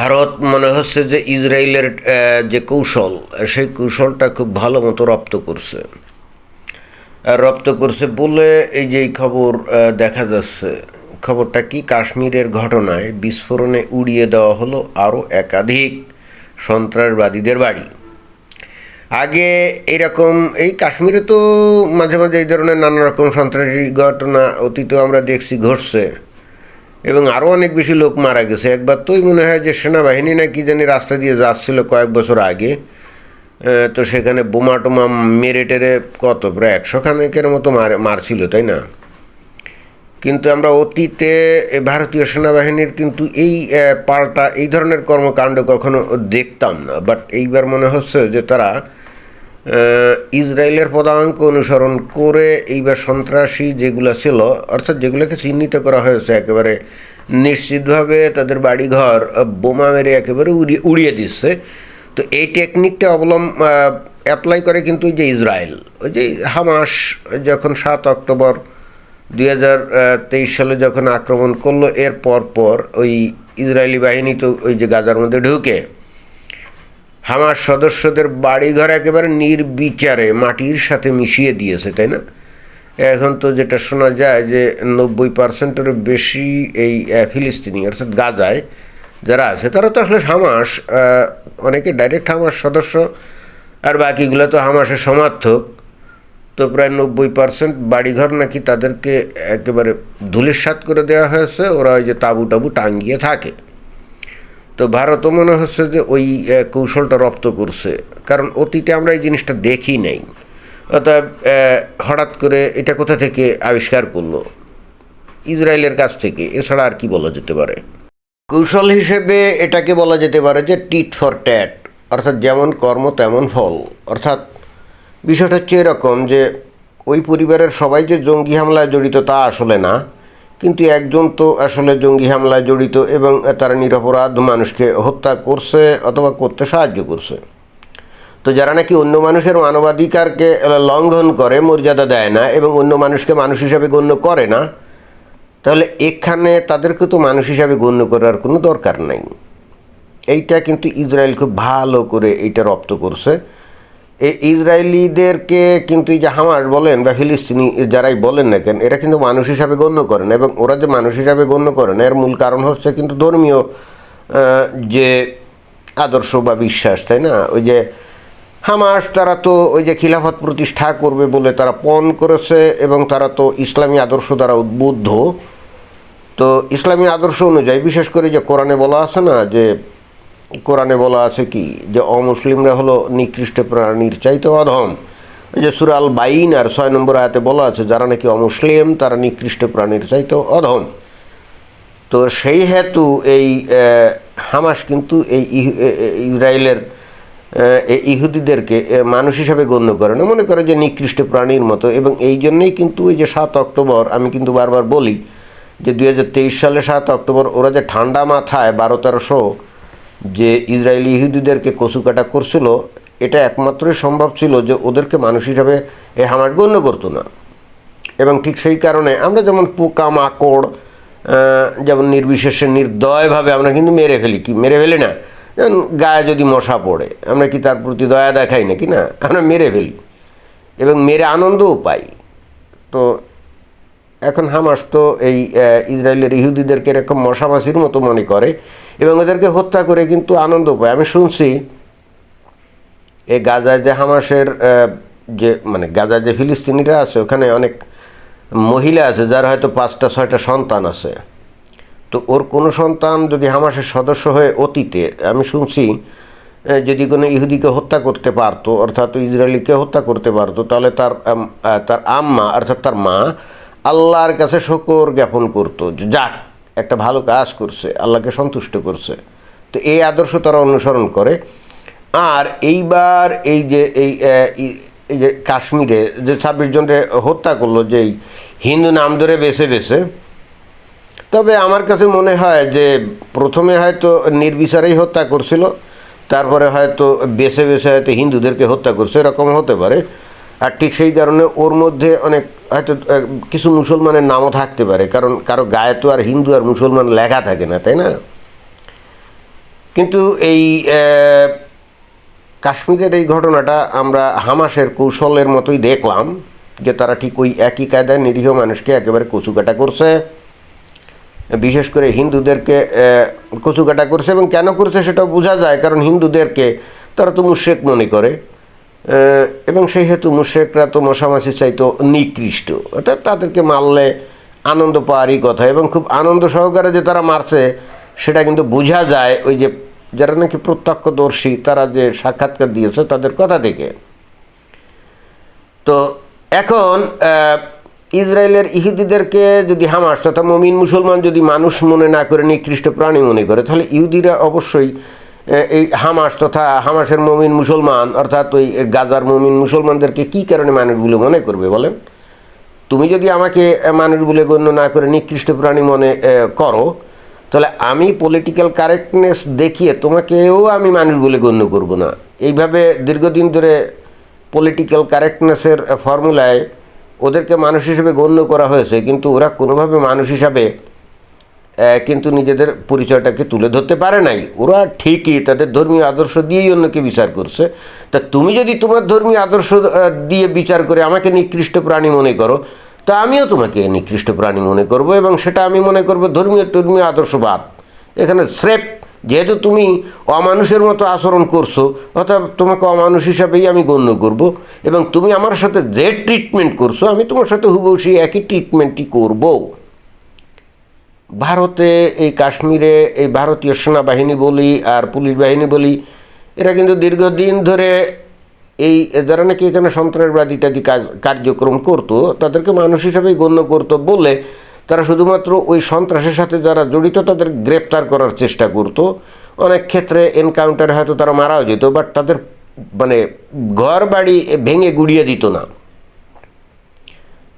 ভারত মনে হচ্ছে যে ইসরায়েলের যে কৌশল, সেই কৌশলটা খুব ভালো মতো রপ্ত করছে। রপ্ত করছে বলে এই যে খবর দেখা যাচ্ছে, খবরটা কি? কাশ্মীরের ঘটনায় বিস্ফোরণে উড়িয়ে দেওয়া হলো আরও একাধিক সন্ত্রাসবাদীদের বাড়ি। আগে এরকম, এই কাশ্মীরে তো মাঝে মাঝে এই ধরনের নানা রকম সন্ত্রাসী ঘটনা অতীতেও আমরা দেখছি, ঘটছে। এবং আরও অনেক বেশি লোক মারা গেছে। একবার তোই মনে হয় যে সেনাবাহিনী না কি জানি রাস্তা দিয়ে যাচ্ছিল কয়েক বছর আগে। তো সেখানে বোমা টোমা মেরে টেরে কত, প্রায় একশো খানেকের মতো মার, মারছিল, তাই না? কিন্তু আমরা অতীতে ভারতীয় সেনাবাহিনীর কিন্তু এই পাল্টা এই ধরনের কর্মকাণ্ড কখনো দেখতাম না। বাট এইবার মনে হচ্ছে যে তারা ইসরায়েলের পদাঙ্ক অনুসরণ করে এইবার সন্ত্রাসী যেগুলো ছিল, অর্থাৎ যেগুলোকে চিহ্নিত করা হয়েছে একেবারে নিশ্চিতভাবে তাদের বাড়িঘর বোমা মেরে একেবারে উড়িয়ে উড়িয়ে দিচ্ছে। তো এই টেকনিকটা অবলম্ব অ্যাপ্লাই করে কিন্তু যে ইসরায়েল। ওই যে হামাস যখন সাত অক্টোবর দুই হাজার তেইশ সালে যখন আক্রমণ করল, এর পর পর ওই ইসরায়েলি বাহিনী তো ওই যে গাজার মধ্যে ঢুকে। হামাস সদস্যদের বাড়িঘর একেবারে নির্বিচারে মাটির সাথে মিশিয়ে দিয়েছে, তাই না? এখন তো যেটা শোনা যায় যে নব্বই পার্সেন্টের বেশি এই ফিলিস্তিনি, অর্থাৎ গাজায় যারা আছে, তারা তো আসলে হামাস অনেকে ডাইরেক্ট হামাস সদস্য, আর বাকিগুলো তো হামাসের সমর্থক। তো প্রায় নব্বই পার্সেন্ট বাড়িঘর নাকি তাদেরকে একেবারে ধুলিস্বাত করে দেওয়া হয়েছে, ওরা ওই যে তাবু টাবু টাঙ্গিয়ে থাকে। তো ভারতও মনে হচ্ছে যে ওই কৌশলটা রপ্ত করছে। কারণ অতীতে আমরা এই জিনিসটা দেখি নাই। অর্থাৎ হঠাৎ করে এটা কোথা থেকে আবিষ্কার করল? ইসরায়েলের কাছ থেকে। এছাড়া আর কি বলা যেতে পারে? কৌশল হিসেবে এটাকে বলা যেতে পারে যে টিট ফর ট্যাট, অর্থাৎ যেমন কর্ম তেমন ফল। অর্থাৎ বিষয়টা হচ্ছে এরকম যে ওই পরিবারের সবাই যে জঙ্গি হামলায় জড়িত তা আসলে না। কিন্তু একজন তো আসলে জঙ্গি হামলায় জড়িত এবং তারা নিরপরাধ মানুষকে হত্যা করছে অথবা করতে সাহায্য করছে। তো যারা নাকি অন্য মানুষের মানবাধিকারকে লঙ্ঘন করে, মর্যাদা দেয় না এবং অন্য মানুষকে মানুষ হিসাবে গণ্য করে না, তাহলে এখানে তাদেরকে তো মানুষ হিসাবে গণ্য করার কোনো দরকার নাই। এইটা কিন্তু ইসরায়েল খুব ভালো করে এইটা রপ্ত করছে। এই ইসরায়েলিদেরকে কিন্তু এই যে হামাস বলেন বা ফিলিস্তিনি যারাই বলেন না কেন, এরা কিন্তু মানুষ হিসাবে গণ্য করেন এবং ওরা যে মানুষ হিসাবে গণ্য করেন, এর মূল কারণ হচ্ছে কিন্তু ধর্মীয় যে আদর্শ বা বিশ্বাস, তাই না? ওই যে হামাস তারা তো ওই যে খিলাফত প্রতিষ্ঠা করবে বলে তারা পণ করেছে এবং তারা তো ইসলামী আদর্শ দ্বারা উদ্বুদ্ধ। তো ইসলামী আদর্শ অনুযায়ী, বিশেষ করে যে কোরআনে বলা আছে না যে কোরআনে বলা আছে কি? যে অমুসলিমরা হলো নিকৃষ্ট প্রাণীর চাইতে অধম। যে সুরাল বাইন আর ছয় নম্বর আয়াতে বলা আছে, যারা নাকি অমুসলিম, তারা নিকৃষ্ট প্রাণীর চাইতে অধম। তো সেই হেতু এই হামাস কিন্তু এই ইসরায়েলের ইহুদিদেরকে মানুষ হিসাবে গণ্য করে না। মনে করে যে নিকৃষ্ট প্রাণীর মতো। এবং এই জন্যেই কিন্তু ওই যে সাত অক্টোবর, আমি কিন্তু বারবার বলি যে দুই হাজার তেইশ সালে সাত অক্টোবর, ওরা যে ঠান্ডা মাথায় বারো তেরোশো যে ইসরায়েলি ইহুদিদেরকে কচুকাটা করছিল, এটা একমাত্রই সম্ভব ছিল যে ওদেরকে মানুষ হিসাবে এ হামাস গণ্য করতো না। এবং ঠিক সেই কারণে আমরা যেমন পোকা মাকড় যেমন নির্বিশেষে নির্দয়ভাবে আমরা কিন্তু মেরে ফেলি, কি মেরে ফেলি না? যেমন গায়ে যদি মশা পড়ে, আমরা কি তার প্রতি দয়া দেখাই না কি না? আমরা মেরে ফেলি। এবং মেরে আনন্দও পাই। তো এখন হামাস তো এই ইসরায়েলের ইহুদিদেরকে এরকম মশামাছির মতো মনে করে এবং ওদেরকে হত্যা করে কিন্তু আনন্দ পায়। আমি শুনছি এই গাজায় যে হামাসের যে মানে গাজায় যে ফিলিস্তিনিরা আছে, ওখানে অনেক মহিলা আছে, যার হয়তো পাঁচটা, ছয়টা সন্তান আছে। তো ওর কোনো সন্তান যদি হামাসের সদস্য হয়ে অতীতে, আমি শুনছি যদি কোনো ইহুদিকে হত্যা করতে পারতো, অর্থাৎ ইসরায়েলিকে হত্যা করতে পারতো, তাহলে তার তার আম্মা, অর্থাৎ তার মা আল্লাহর কাছে শকর জ্ঞাপন করতো যাক, একটা ভালো কাজ করছে, আল্লাহকে সন্তুষ্ট করছে। তো এই আদর্শ তারা অনুসরণ করে। আর এইবার এই যে, এই এই যে কাশ্মীরে যে ছাব্বিশ জনকে হত্যা করল যে হিন্দু নাম ধরে বেছে বেছে, তবে আমার কাছে মনে হয় যে প্রথমে হয়তো নির্বিচারেই হত্যা করছিল, তারপরে হয়তো বেছে বেছে হয়তো হিন্দুদেরকে হত্যা করছে, এরকম হতে পারে। আর ঠিক সেই কারণে ওর মধ্যে অনেক হয়তো কিছু মুসলমানের নামও থাকতে পারে, কারণ কারও গায়ে তো আর হিন্দু আর মুসলমান লেখা থাকে না, তাই না? কিন্তু এই কাশ্মীরের এই ঘটনাটা আমরা হামাসের কৌশলের মতোই দেখলাম, যে তারা ঠিক ওই একই কায়দায় নিরীহ মানুষকে একেবারে কচুকাটা করছে, বিশেষ করে হিন্দুদেরকে কচুকাটা করছে। এবং কেন করছে সেটাও বোঝা যায়, কারণ হিন্দুদেরকে তারা তো মুশেক মনে করে। এবং সেই হেতু মুশেকরা তো মশামাছি চাইতো নিকৃষ্ট। অর্থাৎ তাদেরকে মারলে আনন্দ পাওয়ারই কথা এবং খুব আনন্দ সহকারে যে তারা মারছে, সেটা কিন্তু বোঝা যায় ওই যে যারা নাকি প্রত্যক্ষদর্শী, তারা যে সাক্ষাৎকার দিয়েছে তাদের কথা থেকে। তো এখন ইসরায়েলের ইহুদিদেরকে যদি হামাস তথা মমিন মুসলমান যদি মানুষ মনে না করে, নিকৃষ্ট প্রাণী মনে করে, তাহলে ইহুদিরা অবশ্যই এই হামাস তথা হামাসের মমিন মুসলমান, অর্থাৎ ওই গাজার মমিন মুসলমানদেরকে কী কারণে মানুষ বলে মনে করবে বলেন? তুমি যদি আমাকে মানুষ বলে গণ্য না করে নিকৃষ্ট প্রাণী মনে করো, তাহলে আমি পলিটিক্যাল কারেক্টনেস দেখিয়ে তোমাকেও আমি মানুষ বলে গণ্য করব না। এইভাবে দীর্ঘদিন ধরে পলিটিক্যাল কারেক্টনেসের ফর্মুলায় ওদেরকে মানুষ হিসেবে গণ্য করা হয়েছে, কিন্তু ওরা কোনোভাবে মানুষ হিসাবে কিন্তু নিজেদের পরিচয়টাকে তুলে ধরতে পারে নাই। ওরা ঠিকই তাদের ধর্মীয় আদর্শ দিয়েই অন্যকে বিচার করছে। তা তুমি যদি তোমার ধর্মীয় আদর্শ দিয়ে বিচার করে আমাকে নিকৃষ্ট প্রাণী মনে করো, তা আমিও তোমাকে নিকৃষ্ট প্রাণী মনে করব এবং সেটা আমি মনে করব ধর্মীয় ধর্মীয় আদর্শবাদ। এখানে স্রেফ যেহেতু তুমি অমানুষের মতো আচরণ করছ, অর্থাৎ তোমাকে অমানুষ হিসাবেই আমি গণ্য করব এবং তুমি আমার সাথে যে ট্রিটমেন্ট করছ, আমি তোমার সাথে হুবহু সেই একই ট্রিটমেন্টই করব। ভারতে এই কাশ্মীরে এই ভারতীয় সেনাবাহিনী বলি আর পুলিশ বাহিনী বলি, এরা কিন্তু দীর্ঘদিন ধরে এই, যারা নাকি এখানে সন্ত্রাসবাদী ইত্যাদি কাজ, কার্যক্রম করতো, তাদেরকে মানুষ হিসাবেই গণ্য করতো বলে তারা শুধুমাত্র ওই সন্ত্রাসের সাথে যারা জড়িত তাদের গ্রেপ্তার করার চেষ্টা করতো। অনেক ক্ষেত্রে এনকাউন্টারে হয়তো তারা মারাও যেত বাট তাদের মানে ঘর বাড়ি ভেঙে গুড়িয়ে দিত না।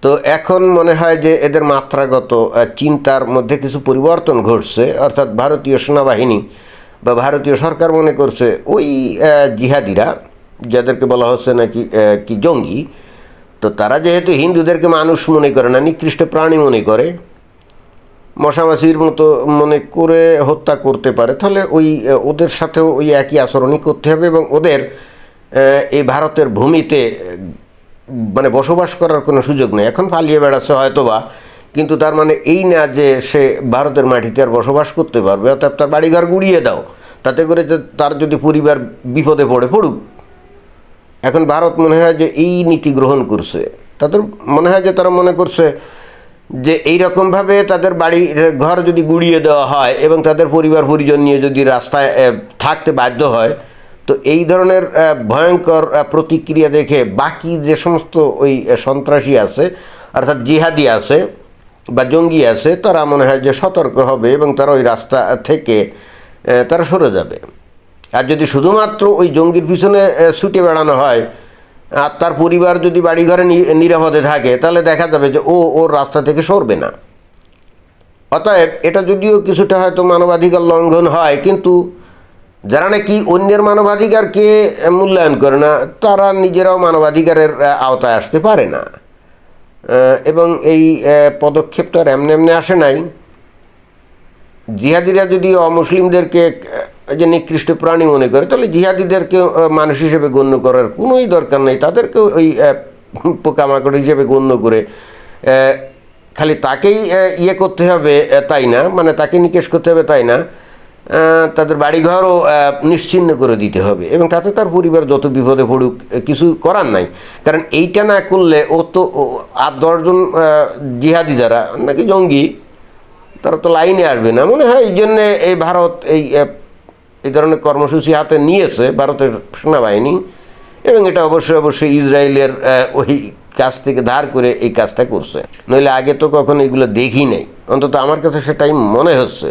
তো এখন মনে হয় যে এদের মাত্রাগত চিন্তার মধ্যে কিছু পরিবর্তন ঘটছে, অর্থাৎ ভারতীয় সেনাবাহিনী বা ভারতীয় সরকার মনে করছে ওই জিহাদিরা, যাদেরকে বলা হচ্ছে নাকি কি জঙ্গি, তো তারা যেহেতু হিন্দুদেরকে মানুষ মনে করে না, নিকৃষ্ট প্রাণী মনে করে, মশামাছির মতো মনে করে হত্যা করতে পারে, তাহলে ওই ওদের সাথেও ওই একই আচরণই করতে হবে এবং ওদের এই ভারতের ভূমিতে মানে বসবাস করার কোনো সুযোগ নেই। এখন পালিয়ে বেড়াচ্ছে হয়তো বা কিন্তু তার মানে এই না যে সে ভারতের মাটিতে আর বসবাস করতে পারবে, অর্থাৎ তার বাড়িঘর গুড়িয়ে দাও, তাতে করে যে তার যদি পরিবার বিপদে পড়ে পড়ুক। এখন ভারত মনে হয় যে এই নীতি গ্রহণ করছে। তাদের মনে হয় যে তারা মনে করছে যে এই রকমভাবে তাদের বাড়ি ঘর যদি গুড়িয়ে দেওয়া হয় এবং তাদের পরিবার পরিজন নিয়ে যদি রাস্তায় থাকতে বাধ্য হয় তো এই ধরনের ভয়ঙ্কর প্রতিক্রিয়া দেখে বাকি যে সমস্ত ওই সন্ত্রাসী আছে, অর্থাৎ জিহাদি আছে বা জঙ্গি আছে, তারা মনে হয় যে সতর্ক হবে এবং তারা ওই রাস্তা থেকে তারা সরে যাবে। আর যদি শুধুমাত্র ওই জঙ্গির পিছনে ছুটে বেড়ানো হয়, আর তার পরিবার যদি বাড়িঘরে নিরাপদে থাকে, তাহলে দেখা যাবে যে, ও, ওর রাস্তা থেকে সরবে না। অতএব এটা যদিও কিছুটা হয়তো মানবাধিকার লঙ্ঘন হয়, কিন্তু যারা নাকি অন্যের মানবাধিকারকে মূল্যায়ন করে না তারা নিজেরাও মানবাধিকারের আওতায় আসতে পারে না। এবং এই আহ, পদক্ষেপটা আর এমনি এমনি আসে নাই। জিহাদিরা যদি অমুসলিমদেরকে যে নিকৃষ্ট প্রাণী মনে করে তাহলে জিহাদিদেরকে মানুষ হিসেবে গণ্য করার কোনোই দরকার নেই। তাদেরকেও ওই পোকামাকড় হিসেবে গণ্য করে খালি তাকেই ইয়ে করতে হবে তাই না? মানে তাকে নিকেশ করতে হবে তাই না? তাদের বাড়িঘরও আহ, নিশ্চিহ্ন করে দিতে হবে। এবং তাতে তার পরিবার যত বিপদে পড়ুক কিছু করার নাই। কারণ এইটা না করলে ও তো আর দশজন জিহাদি যারা নাকি জঙ্গি তারা তো লাইনে আসবে না। মনে হয় এই জন্যে এই ভারত এই এই ধরনের কর্মসূচি হাতে নিয়েছে ভারতের সেনাবাহিনী। এবং এটা অবশ্যই অবশ্যই ইসরায়েলের ওই কাছ থেকে ধার করে এই কাজটা করছে। নইলে আগে তো কখনো এগুলো দেখি নাই। অন্তত আমার কাছে সেটাই মনে হচ্ছে।